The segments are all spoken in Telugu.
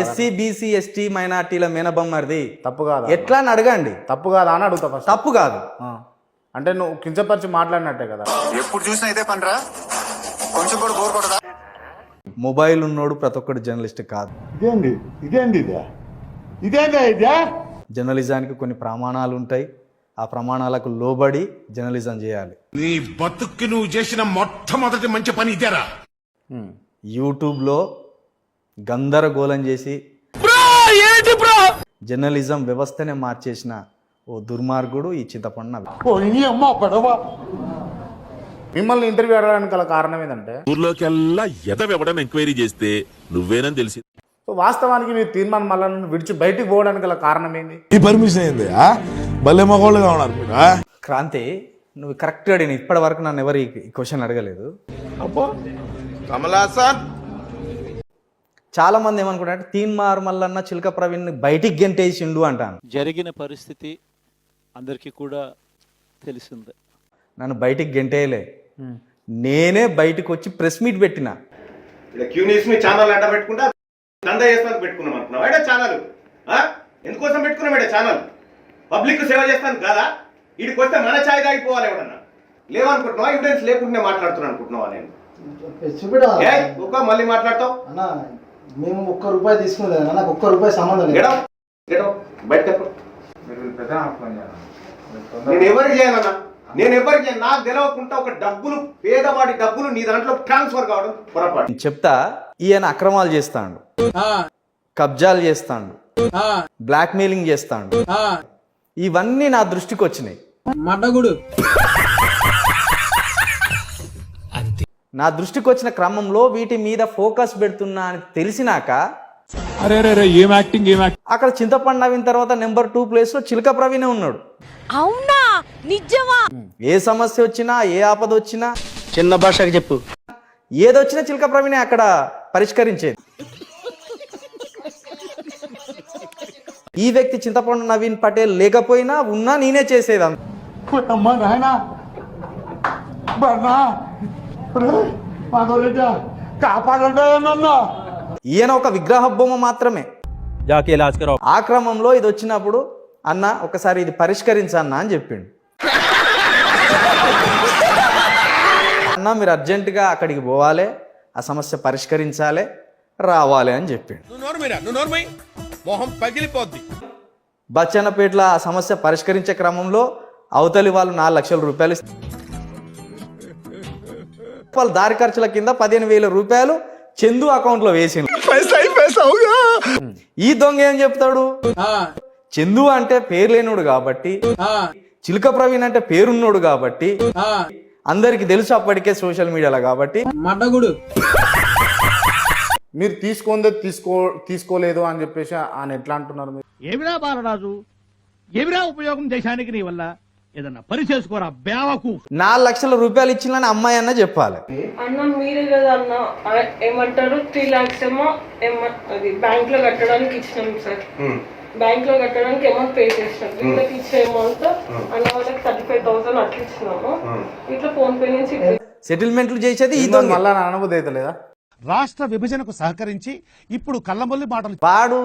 ఎస్సీ బీసీ ఎస్టీ మైనార్టీల మీనబొమ్మరిది తప్పు కాదా? ఎట్లా అని అడగండి. తప్పు కాదా అని అడుగుతా ఫస్ట్ తప్పు కాదు. అంటే నువ్వు కించపరిచి మాట్లాడినట్టే కదా. ఎప్పుడు చూసినా ఇదే పనిరా? కొంచెం కూడా బోర్ కొడదా మొబైల్ ఉన్నోడు ప్రతి ఒక్కడు జర్నలిస్ట్ కాదు. ఇదేంది? ఇదేంది ఇదే? ఇదేందా ఇదే? జర్నలిజానికి కొన్ని ప్రమాణాలు ఉంటాయి. ఆ ప్రమాణాలకు లోబడి జర్నలిజం చేయాలి. నీ బతుక్కి నువ్వు చేసిన మొట్టమొదటి మంచి పని ఇదేరా. యూట్యూబ్లో గందరగోళం చేసి జర్నలిజం వ్యవస్థనే మార్చేసిన ఓ దుర్మార్గుడు ఈ చింతపండు మిమ్మల్ని ఇంటర్వ్యూ అడగడానికి గల కారణం ఏంటంటే? ఊర్లోకెల్లా ఎదవెవడని ఎంక్వైరీ చేస్తే నువ్వేనని తెలిసి సో వాస్తవానికి మీరు తీర్మానం మళ్ళా విడిచి బయటికి పోవడానికి గల కారణం ఏంది? ఈ పర్మిషన్ ఏంది ఆ? భలే మగోళ్ళుగా ఉన్నారు మీరు? క్రాంతి నువ్వు కరెక్ట్గా అడిగిన ఇప్పటి వరకు నన్ను ఎవరు ఈ క్వశ్చన్ అడగలేదు. చాలా మంది ఏమనుకుంటారంటే తీన్ మార్ మల్లన్న చిలక ప్రవీణ్ బయటికి గెంటేసిండు అంటాను. జరిగిన పరిస్థితి అందరికీ కూడా తెలిసిందే. నన్ను బయటికి గెంటేయలే. నేనే బయటకు వచ్చి ప్రెస్ మీట్ పెట్టిన. ఇక్కడ క్యూ న్యూస్ని ఛానల్ అడ్డ పెట్టుకుంటా దందా చేస్తాను పెట్టుకున్నాం అంటున్నావు ఏడా ఛానల్ ఎందుకోసం పెట్టుకున్నాం ఏడా ఛానల్ పబ్లిక్ సేవ చేస్తాను కాదా? వీడికి వస్తే మన ఛాయ్ తాగిపోవాలి ఎవడన్నా? లేవనుకుంటున్నావా? ఎవిడెన్స్ లేకుండానే మాట్లాడుతున్నాను అనుకుంటున్నావా నేను? ఒక్క మళ్ళీ మాట్లాడతావు. అన్న మేము ఒక్క రూపాయి తీసుకునేది నాకు ఒక్క రూపాయి సంబంధం లేదు. నేను ఎవరికి చేయనన్నా నేను ఎవరికి చేయను? నాకు తెలవకుండా ఒక డబ్బులు పేదవాడి డబ్బులు నీ దాంట్లో ట్రాన్స్ఫర్ కావడం పొరపాటు. నేను చెప్తా ఈయన అక్రమాలు చేస్తాడు. కబ్జాలు చేస్తాడు. బ్లాక్ మెయిలింగ్ చేస్తాడు. ఇవన్నీ నా దృష్టికి వచ్చినాయి నా దృష్టికి వచ్చిన క్రమంలో వీటి మీద ఫోకస్ పెడుతున్నా అని తెలిసినాక అక్కడ చింతపండు నవ్విన తర్వాత నెంబర్ టూ ప్లేస్లో చిలక ప్రవీణే ఉన్నాడు. అవునా? నిజమా? ఏ సమస్య వచ్చినా ఏ ఆపద వచ్చినా చిన్న భాషకి చెప్పు. ఏదొచ్చినా చిలక ప్రవీణే అక్కడ పరిష్కరించేది. ఈ వ్యక్తి చింతపండు నవీన్ పటేల్ లేకపోయినా ఉన్నా నేనే చేసేది ఈయన ఒక విగ్రహ బొమ్మ మాత్రమే. ఆ క్రమంలో ఇది వచ్చినప్పుడు అన్న ఒకసారి ఇది పరిష్కరించన్న అని చెప్పిండు. అన్న మీరు అర్జెంటుగా అక్కడికి పోవాలి ఆ సమస్య పరిష్కరించాలి రావాలి అని చెప్పిండు. బచ్చన్నపేటలో ఆ సమస్య పరిష్కరించే క్రమంలో అవతలి వాళ్ళు నాలుగు లక్షల రూపాయలు ఇస్తారు. వాళ్ళ దారి ఖర్చుల కింద పదిహేను వేల రూపాయలు చందు అకౌంట్లో వేసిండు. ఈ దొంగ ఏం చెప్తాడు? చందు అంటే పేరు లేనోడు కాబట్టి చిలుక ప్రవీణ్ అంటే పేరున్నోడు కాబట్టి అందరికి తెలుసు అప్పటికే సోషల్ మీడియాలో కాబట్టి. మీరు తీసుకుందే తీసుకో తీసుకోలేదు అని చెప్పేసి ఆయన ఎట్లా అంటున్నారు మీరు? ఏమిరా బాలరాజు? ఏమిరా ఉపయోగం దేశానికి నీ వల్ల? ఏదన్నా పని చేసుకోరా బేవకు. నాలుగు లక్షల రూపాయలు ఇచ్చిందని అమ్మాయి అన్న చెప్పాలి. అన్న మీరే కదా అన్న. ఏమంటారు? త్రీ లాక్స్ ఏమో అది బ్యాంక్లో కట్టడానికి ఇచ్చినాం సార్. బ్యాంక్లో కట్టడానికి అమౌంట్ పే చేసినాం. వీళ్ళకి ఇచ్చే అమౌంట్ అన్న వాళ్ళకి థర్టీ ఫైవ్ థౌసండ్ అట్లా ఇచ్చినాము. ఇట్లా ఫోన్ పే నుంచి సెటిల్మెంట్లు చేసేది దొంగ. మళ్ళా నా అనుభూతి అయితే లేదా రాష్ట్ర విభజనకు సహకరించి ఇప్పుడు కళ్ళమొల్లి మాటలు వాడు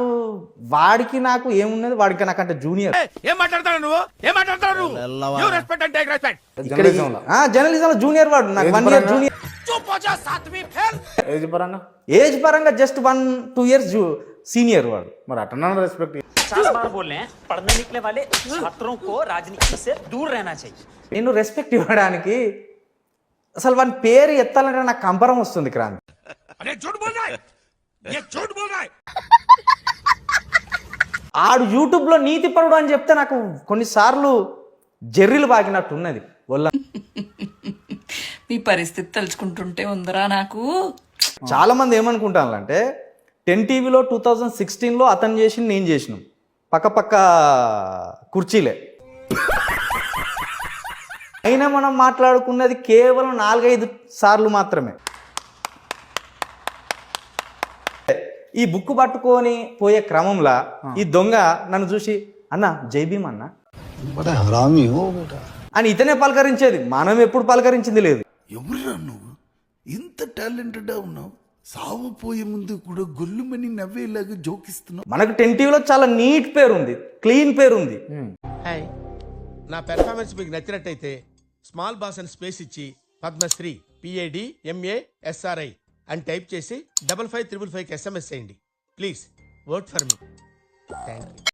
వాడికి నాకు ఏమున్నది? వాడికి నాకంటే జూనియర్. ఏం మాట్లాడతాడు నువ్వు? ఏం మాట్లాడతాడు నువ్వు? You respect and take respect journalism junior. వాడు. నాకు వన్ ఇయర్? జూనియర్. ఏజ్ పరంగా? ఏజ్ పరంగా just one two years senior వాడు. మరి అటన్నా రెస్పెక్ట్ నేను రెస్పెక్ట్ ఇవ్వడానికి అసలు వాని పేరు ఎత్తాలంటే నాకు కంపరం వస్తుంది క్రాంతి. ఆడు యూట్యూబ్లో నీతి పరుడు అని చెప్తే నాకు కొన్నిసార్లు జెర్రీలు బాగినట్టు ఉన్నది. వల్ల మీ పరిస్థితి తలుచుకుంటుంటే ఉందరా నాకు. చాలా మంది ఏమనుకుంటానంటే టెన్ టీవీలో టూ థౌజండ్ సిక్స్టీన్లో అతను చేసి నేను చేసినాం. పక్క పక్క కుర్చీలే. అయినా మనం మాట్లాడుకున్నది కేవలం నాలుగైదు సార్లు మాత్రమే. ఈ బుక్ పట్టుకొని పోయే క్రమంలో ఈ దొంగ నన్ను చూసి అన్న జై భీమ్ అన్న. అని ఇతనే పలకరించేది. మనం ఎప్పుడు పలకరించింది లేదు. ఎవరురా నువ్వు? ఇంత టాలెంటెడ్ ఉన్నావు. సావు పోయే ముందు కూడా గొల్లుమని నవ్వేలాగా జోకిస్తున్నావు. మనకు టెన్ టీవీలో చాలా నీట్ పేరు ఉంది క్లీన్ పేరు ఉంది హాయ్. నా పెర్ఫార్మెన్స్ మీకు నచ్చినట్టయితే స్మాల్ బాస్ అని స్పేస్ ఇచ్చి పద్మశ్రీ పిఏడి ఎంఏ ఎస్ఆర్ఐ అని టైప్ చేసి డబల్ ఫైవ్ త్రిబుల్ ఫైవ్కి ఎస్ఎంఎస్ చేయండి. Please work for me thank you